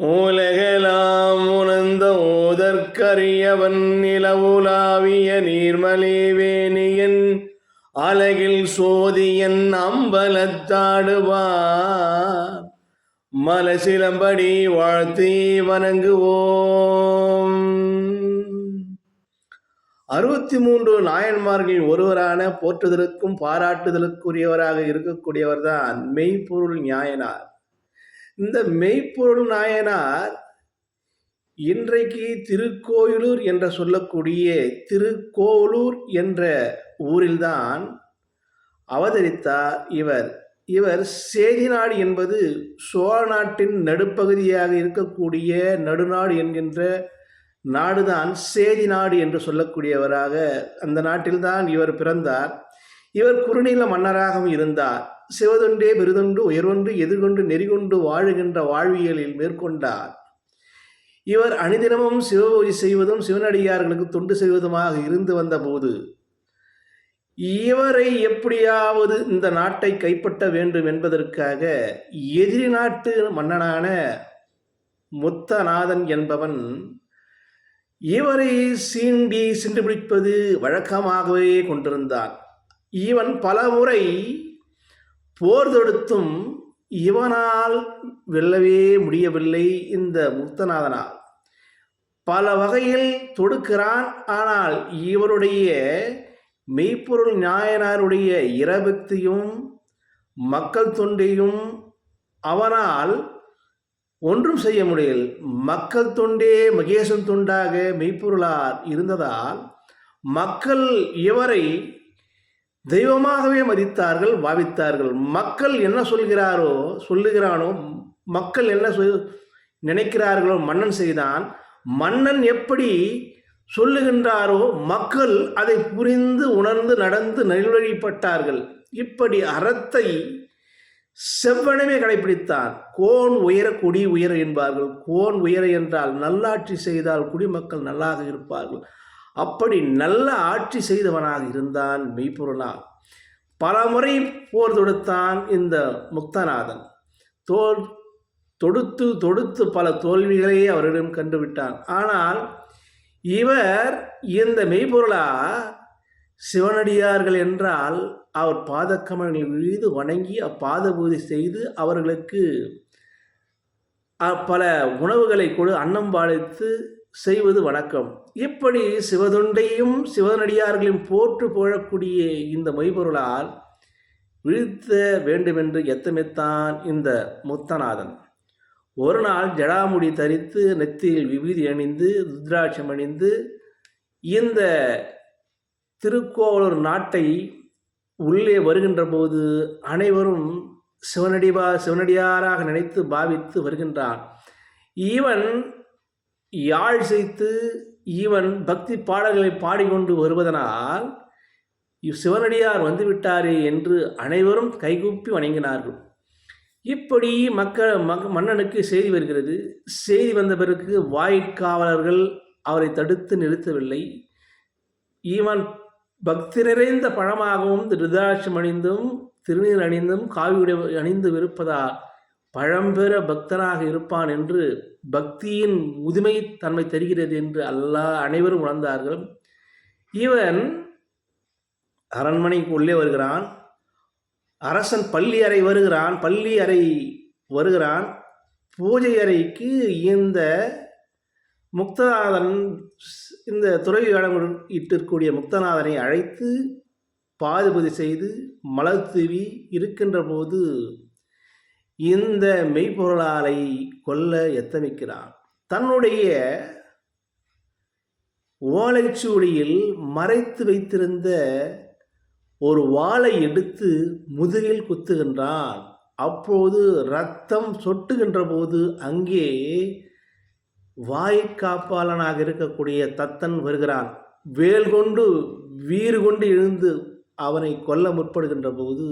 உலகலாம் உணர்ந்த ஓதற்கரியவன் நிலவுலாவிய நீர்மலேவேணியன் அலகில் சோதியன் அம்பலத்தாடுவார். மலசிலம்படி வாழ்த்தி வணங்குவோம். அறுபத்தி மூன்று நாயன்மார்களில் ஒருவரான போற்றுதலுக்கும் பாராட்டுதலுக்குரியவராக இருக்கக்கூடியவர்தான் மெய்ப்பொருள் ஞாயனார். இந்த மெய்ப்பொருள் நாயனார் இன்றைக்கு திருக்கோயிலூர் என்ற சொல்லக்கூடிய திருக்கோலூர் என்ற ஊரில்தான் அவதரித்தார் இவர். இவர் சேதிநாடு என்பது சோழ நாட்டின் நடுப்பகுதியாக இருக்கக்கூடிய நடுநாடு என்கின்ற நாடுதான் சேதி நாடு என்று சொல்லக்கூடியவராக அந்த நாட்டில்தான் இவர் பிறந்தார். இவர் குறுநில மன்னராகவும் இருந்தார். சிவதொண்டே பெருதொன்று உயர்வொன்று எதிர்கொண்டு நெறிகொண்டு வாழுகின்ற வாழ்வியலில் மேற்கொண்டார். இவர் அணிதினமும் சிவபூஜை செய்வதும் சிவனடியார்களுக்கு தொண்டு செய்வதுமாக இருந்து வந்தபோது இவரை எப்படியாவது இந்த நாட்டை கைப்பற்ற வேண்டும் என்பதற்காக எதிரி நாட்டு மன்னனான முத்தநாதன் என்பவன் இவரை சீண்டி சென்று பிடிப்பது வழக்கமாகவே கொண்டிருந்தான். இவன் பல முறை போர் தொடுத்தும் இவனால் வெல்லவே முடியவில்லை இந்த முக்தநாதனால். பல வகையில் தொடுக்கிறான் ஆனால் இவருடைய மெய்ப்பொருள் நாயனாருடைய இரபக்தியும் மக்கள் தொண்டையும் அவனால் ஒன்றும் செய்ய முடியல. மக்கள் தொண்டே மகேசன் தொண்டாக மெய்ப்பொருளார் இருந்ததால் மக்கள் இவரை தெய்வமாகவே மதித்தார்கள் பாவித்தார்கள் மக்கள் என்ன சொல்கிறாரோ சொல்லுகிறானோ மக்கள் என்ன சொல் நினைக்கிறார்களோ மன்னன் செய்தான். மன்னன் எப்படி சொல்லுகின்றாரோ மக்கள் அதை புரிந்து உணர்ந்து நடந்து நல்வழிப்பட்டார்கள். இப்படி அறத்தை செவ்வனமே கடைபிடித்தான் கோன் உயர குடி உயர என்பார்கள். கோன் உயர என்றால் நல்லாட்சி செய்தால் குடிமக்கள் நல்லாக இருப்பார்கள். அப்படி நல்ல ஆட்சி செய்தவனாக இருந்தான் மெய்ப்பொருளா பல முறை போர் தொடுத்தான் இந்த முக்தநாதன். தோல் தொடுத்து தொடுத்து பல தோல்விகளையே அவரிடம் கண்டுவிட்டான். ஆனால் இவர் இந்த மெய்ப்பொருளா? சிவனடியார்கள் என்றால் அவர் பாதக்கமல்கள் மீது வணங்கி அப்பாத பூஜை செய்து அவர்களுக்கு பல உணவுகளை கொடு அன்னம் பாலித்து செய்வது வணக்கம். இப்படி சிவதொண்டையும் சிவனடியார்களையும் போற்று போழக்கூடிய இந்த மெய்ப்பொருளால் விழுத்த வேண்டுமென்று எத்தமித்தான் இந்த முத்தநாதன். ஒரு நாள் ஜடாமுடி தரித்து நெத்தியில் விபூதி அணிந்து ருத்ராட்சம் அணிந்து இந்த திருக்கோவலூர் நாட்டை உள்ளே வருகின்ற போது அனைவரும் சிவனடிவா சிவனடியாராக நினைத்து பாவித்து வருகின்றான். இவன் யாழ் செய்து இவன் பக்தி பாடல்களை பாடிக்கொண்டு வருவதனால் இவ் சிவனடியார் வந்துவிட்டாரே என்று அனைவரும் கைகூப்பி வணங்கினார்கள். இப்படி மக்கள் மக மன்னனுக்கு செய்தி வருகிறது. செய்தி வந்த பிறகு வாய்க்காவலர்கள் அவரை தடுத்து நிறுத்தவில்லை. இவன் பக்தி நிறைந்த பழமாகவும் ருத்ராட்சம் அணிந்தும் திருநீர் அணிந்தும் காவியுடை அணிந்து இருப்பதால் பழம்பெற பக்தனாக இருப்பான் என்று பக்தியின் முதுமை தன்மை தெரிகிறது என்று அல்லாஹ் அனைவரும் உணர்ந்தார்கள். இவன் அரண்மனைக்கு உள்ளே வருகிறான். அரசன் பள்ளி அறை வருகிறான். பள்ளி அறை வருகிறான். பூஜை அறைக்கு இந்த முக்தநாதன் இந்த துறவி வேடம் இட்டிருக்கக்கூடிய முக்தநாதனை அழைத்து பாதுபதி செய்து மலர் தூவி இருக்கின்ற போது இந்த மெய்ப்பொருளாலை கொல்ல எத்தமிக்கிறான் தன்னுடைய ஓலைச்சூடியில் மறைத்து வைத்திருந்த ஒரு வாளை எடுத்து முதுகில் குத்துகின்றான். அப்போது ரத்தம் சொட்டுகின்ற போது அங்கே வாய்க்காப்பாளனாக இருக்கக்கூடிய தத்தன் வருகிறான். வேல் கொண்டு வீறு கொண்டு எழுந்து அவனை கொல்ல முற்படுகின்ற போது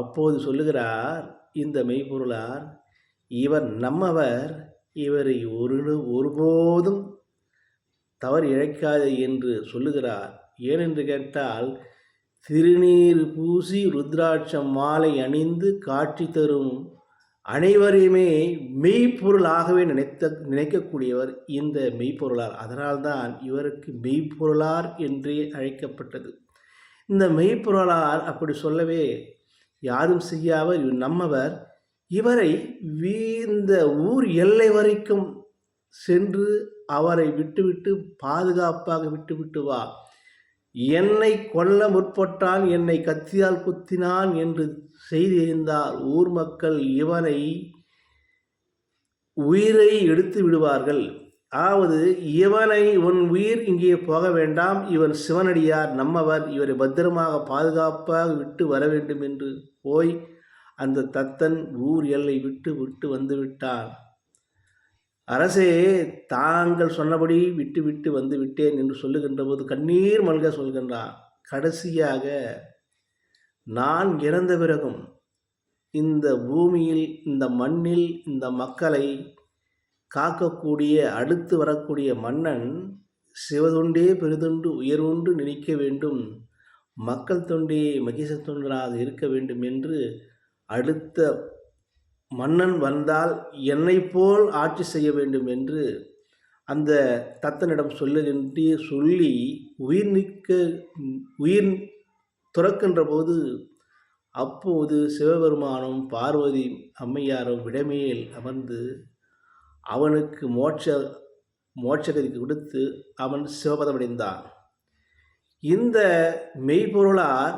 அப்போது சொல்லுகிறார் இந்த மெய்ப்பொருளார் இவர் நம்மவர் இவரை ஒரு ஒருபோதும் தவறு இழைக்காது என்று சொல்லுகிறார். ஏனென்று கேட்டால் திருநீர் பூசி ருத்ராட்சம் மாலை அணிந்து காட்சி தரும் அனைவரையுமே மெய்ப்பொருளாகவே நினைத்த நினைக்கக்கூடியவர் இந்த மெய்ப்பொருளார். அதனால்தான் இவருக்கு மெய்ப்பொருளார் என்றே அழைக்கப்பட்டது. இந்த மெய்ப்பொருளார் அப்படி சொல்லவே யாரும் செய்யாவர் நம்மவர். இவரை இந்த ஊர் எல்லை வரைக்கும் சென்று அவரை விட்டுவிட்டு பாதுகாப்பாக விட்டுவிட்டு வா. என்னை கொல்ல முற்பட்டான் என்னை கத்தியால் குத்தினான் என்று செய்திருந்தால் ஊர் மக்கள் இவனை உயிரை எடுத்து விடுவார்கள். அதாவது இவனை உன் உயிர் இங்கே போக வேண்டாம். இவன் சிவனடியார் நம்மவர். இவரை பத்திரமாக பாதுகாப்பாக விட்டு வர வேண்டும் என்று போய் அந்த தத்தன் ஊர் எல்லை விட்டு விட்டு வந்து விட்டான். அரசே தாங்கள் சொன்னபடி விட்டு விட்டு வந்து விட்டேன் என்று சொல்லுகின்ற போது கண்ணீர் மல்க சொல்கின்றான் கடைசியாக நான் இறந்த பிறகும் இந்த பூமியில் இந்த மண்ணில் இந்த மக்களை காக்கக்கூடிய அடுத்து வரக்கூடிய மன்னன் சிவதொண்டே பெரிதொண்டு உயர்வொன்று நினைக்க வேண்டும். மக்கள் தொண்டே மகிஷ இருக்க வேண்டும் என்று அடுத்த மன்னன் வந்தால் என்னைப் போல் ஆட்சி செய்ய வேண்டும் என்று அந்த தத்தனிடம் சொல்லுகின்ற சொல்லி உயிர் நிற்க உயிர் துறக்கின்ற போது அப்போது சிவபெருமானும் பார்வதி அம்மையாரும் விடமேல் அமர்ந்து அவனுக்கு மோட்ச மோட்சகதிக்கு கொடுத்து அவன் சிவபதமடைந்தான். இந்த மெய்ப்பொருளார்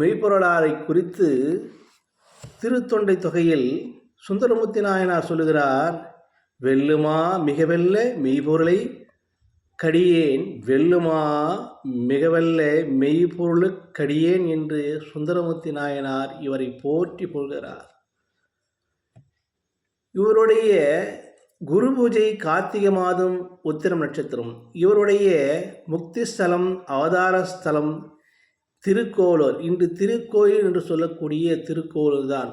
மெய்ப்பொருளாரை குறித்து திருத்தொண்டை தொகையில் சுந்தரமூர்த்தி நாயனார் சொல்லுகிறார் வெல்லுமா மிக வெல்ல மெய்ப்பொருளை கடியேன் வெல்லுமா மிகவல்ல மெய்ப்பொருளுக் கடியேன் என்று சுந்தரமூர்த்தி நாயனார் இவரை போற்றி புகழ்கிறார். இவருடைய குரு பூஜை கார்த்திகை மாதம் உத்திரம் நட்சத்திரம் இவருடைய முக்தி ஸ்தலம் அவதார ஸ்தலம் திருக்கோளூர். இன்று திருக்கோயில் என்று சொல்லக்கூடிய திருக்கோளூர் தான்.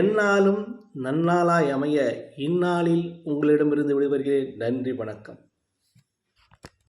எந்நாளும் நன்னாளாய் அமைய இந்நாளில் உங்களிடமிருந்து விடைபெறுகிறேன். நன்றி வணக்கம்.